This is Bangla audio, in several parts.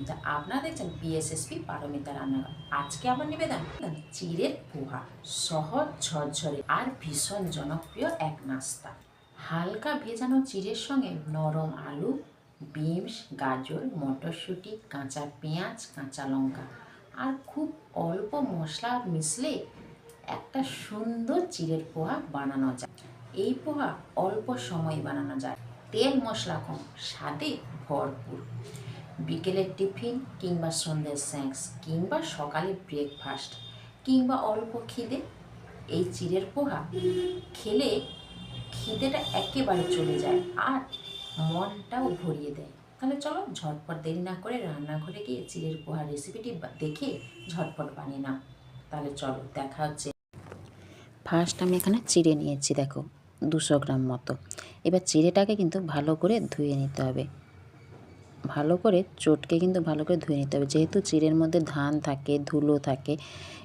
পারমিতা আপনারা দেখছেন পিএসএসপি পারমিতা রান্নাঘর আজকে আমার নিবেদন, চিড়ের পোহা, সহজ, ঝরঝরে আর ভীষণ জনপ্রিয় এক নাস্তা। হালকা ভেজানো চিড়ের সঙ্গে নরম আলু, বিনস, গাজর, মটরশুঁটি, কাঁচা পেঁয়াজ, কাঁচা লঙ্কা আর খুব অল্প মশলা মিশলে একটা সুন্দর চিড়ের পোহা বানানো যায়। এই পোহা অল্প সময়ে বানানো যায়। তেল মশলা কম, স্বাদে ভরপুর। বিকেলের টিফিন কিংবা সন্ধ্যের স্ন্যাক্স কিংবা সকালে ব্রেকফাস্ট কিংবা অল্প খিদে, এই চিড়ের পোহা খেলে খিদেটা একেবারে চলে যায় আর মনটাও ভরিয়ে দেয়। তাহলে চলো ঝটপট দেরি না করে রান্নাঘরে গিয়ে চিড়ের পোহা রেসিপিটি দেখে ঝটপট বানিয়ে নাও। তাহলে চলো দেখা হচ্ছে। ফার্স্ট আমি এখানে চিড়ে নিয়েছি, দেখো, দুশো গ্রাম মতো। এবার চিড়েটাকে কিন্তু ভালো করে ধুয়ে নিতে হবে। ভালো করে চটকে কিন্তু ভালো করে ধুয়ে নিতে হবে। যেহেতু চিড়ের মধ্যে ধান থাকে, ধুলো থাকে,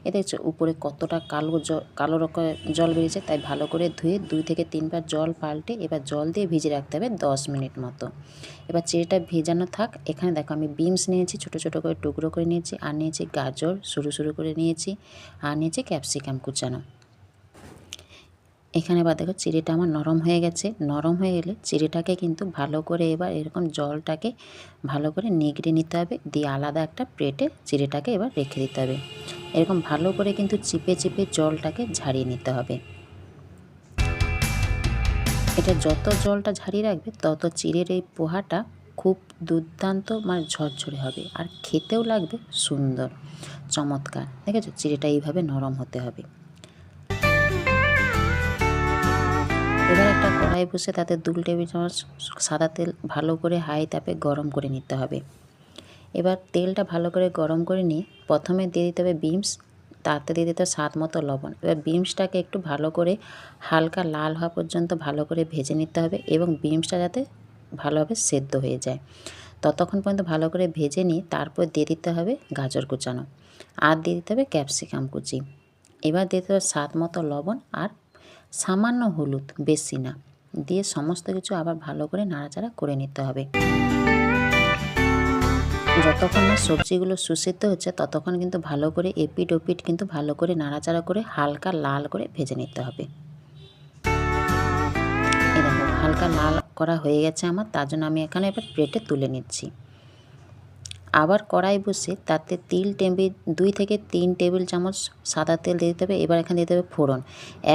এ দেখছ উপরে কতটা কালো কালো রকম জল বেরিয়েছে, তাই ভালো করে ধুয়ে দুই থেকে তিনবার জল পাল্টে এবার জল দিয়ে ভিজে রাখতে হবে দশ মিনিট মতো। এবার চিড়েটা ভেজানো থাক। এখানে দেখো আমি বিমস নিয়েছি, ছোটো ছোটো করে টুকরো করে নিয়েছি, আর নিয়েছি গাজর সরু সরু করে নিয়েছি, আর নিয়েছি ক্যাপসিকাম কুচানো। এখানে এবার দেখো চিড়েটা আমার নরম হয়ে গেছে। নরম হয়ে গেলে চিড়েটাকে কিন্তু ভালো করে এবার এরকম জলটাকে ভালো করে নিগড়ে নিতে হবে। দিয়ে আলাদা একটা প্লেটে চিড়েটাকে এবার রেখে দিতে হবে। এরকম ভালো করে কিন্তু চিপে চিপে জলটাকে ঝাড়িয়ে নিতে হবে। এটা যত জলটা ঝাড়িয়ে রাখবে, তত চিড়ের এই পোহাটা খুব দুর্দান্ত মানে ঝরঝরে হবে। আর খেতেও লাগবে সুন্দর, চমৎকার। দেখেছ? চিড়েটা এইভাবে নরম হতে হবে। কড়াই বসে তাতে দু টেবিল চামচ সাদা তেল ভালো করে হাই তাপে গরম করে নিতে হবে। এবার তেলটা ভালো করে গরম করে নিয়ে প্রথমে দিয়ে দিতে হবে বিমস, তাতে দিয়ে দিতে হবে স্বাদ মতো লবণ। এবার বিমসটাকে একটু ভালো করে হালকা লাল হওয়া পর্যন্ত ভালো করে ভেজে নিতে হবে এবং বিমসটা যাতে ভালোভাবে সেদ্ধ হয়ে যায়। ততক্ষণ পর্যন্ত ভালো করে ভেজে নিয়ে তারপর দিয়ে দিতে হবে গাজর কুচানো আর দিয়ে দিতে হবে ক্যাপসিকাম কুচি। এবার দিয়ে দিতে হবে স্বাদ মতো লবণ আর সামান্য হলুদ, বেশি না। দিয়ে সমস্ত কিছু আবার ভালো করে নাড়াচাড়া করে নিতে হবে। যতক্ষণ না সবজিগুলো সুসিদ্ধ হচ্ছে, ততক্ষণ কিন্তু ভালো করে এপিট ওপিট কিন্তু ভালো করে নাড়াচাড়া করে হালকা লাল করে ভেজে নিতে হবে। হালকা লাল করা হয়ে গেছে আমার, তার জন্য আমি এখানে এবার প্লেটে তুলে নিচ্ছি। আবার কড়াই বসে তাতে তিল টেবিল দুই থেকে তিন টেবিল চামচ সাদা তেল দিয়ে দিতে হবে। এবার এখানে দিতে হবে ফোড়ন।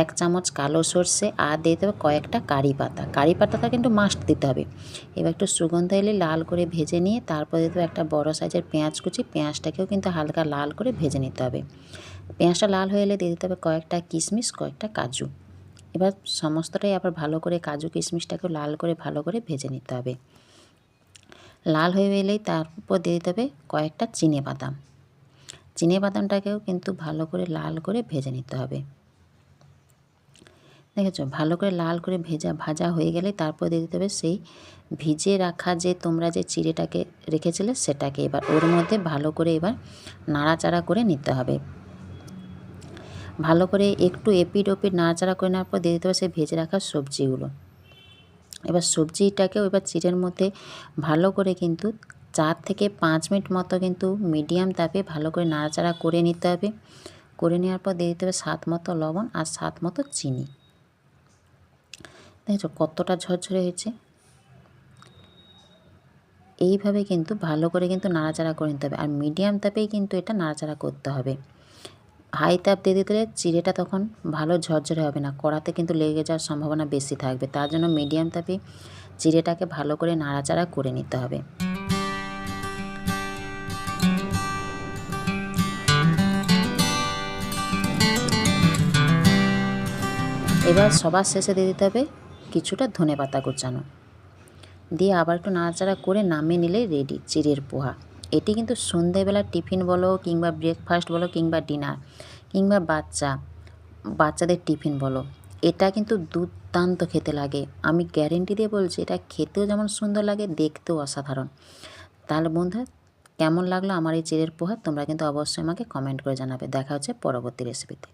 এক চামচ কালো সর্ষে আর দিয়ে দিতে হবে কয়েকটা কারি পাতা। কারি পাতাটা কিন্তু মাস্ট দিতে হবে। এবার একটু সুগন্ধ এলে লাল করে ভেজে নিয়ে তারপর দিতে হবে একটা বড় সাইজের পেঁয়াজ কুচি। পেঁয়াজটাকেও কিন্তু হালকা লাল করে ভেজে নিতে হবে। পেঁয়াজটা লাল হয়ে এলে দিয়ে দিতে হবে কয়েকটা কিশমিশ কয়েকটা কাজু। এবার সমস্তটাই আবার ভালো করে কাজু কিশমিশটাকেও লাল করে ভালো করে ভেজে নিতে হবে। লাল হয়ে এলেই তারপর দিয়ে দিতে হবে কয়েকটা চিনে বাদাম। চিনে বাদামটাকেও কিন্তু ভালো করে লাল করে ভেজে নিতে হবে। দেখেছ? ভালো করে লাল করে ভেজা, ভাজা হয়ে গেলে তারপর দিয়ে দিতে হবে সেই ভিজে রাখা যে তোমরা যে চিড়েটাকে রেখেছিলে সেটাকে। এবার ওর মধ্যে ভালো করে এবার নাড়াচাড়া করে নিতে হবে। ভালো করে একটু এপিড ওপিট নাড়াচাড়া করে নেওয়ার পর দিয়ে দিতে হবে সেই ভেজে রাখা সবজিগুলো। এবার সবজিটাকেও এবার চিড়ের মধ্যে ভালো করে কিন্তু চার থেকে পাঁচ মিনিট মতো কিন্তু মিডিয়াম তাপে ভালো করে নাড়াচাড়া করে নিতে হবে। করে নেওয়ার পর দিয়ে দিতে হবে স্বাদ মতো লবণ আর স্বাদ মতো চিনি। দেখছ কতটা ঝরঝরে হয়েছে? এইভাবে কিন্তু ভালো করে কিন্তু নাড়াচাড়া করে নিতে হবে। আর মিডিয়াম তাপেই কিন্তু এটা নাড়াচাড়া করতে হবে। হাই তাপ দিয়ে দিতে চিড়েটা তখন ভালো ঝরঝরে হবে না। কড়াতে কিন্তু লেগে যাওয়ার সম্ভাবনা বেশি থাকবে। তার জন্য মিডিয়াম তাপে চিড়েটাকে ভালো করে নাড়াচাড়া করে নিতে হবে। এবার সবার শেষে দিয়ে দিতে হবে কিছুটা ধনে পাতা কুচানো। দিয়ে আবার একটু নাড়াচাড়া করে নামিয়ে নিলেই রেডি চিড়ের পোহা। এটি কিন্তু সন্ধেবেলা টিফিন বলো কিংবা ব্রেকফাস্ট বলো কিংবা ডিনার কিংবা বাচ্চা, বাচ্চাদের টিফিন বলো, এটা কিন্তু দুর্দান্ত খেতে লাগে। আমি গ্যারেন্টি দিয়ে বলছি, এটা খেতেও যেমন সুন্দর লাগে, দেখতেও অসাধারণ। তাহলে বন্ধু কেমন লাগল আমার এই চিড়ের পোহা? তোমরা কিন্তু অবশ্যই আমাকে কমেন্ট করে জানাবে। দেখা হচ্ছে পরবর্তী রেসিপিতে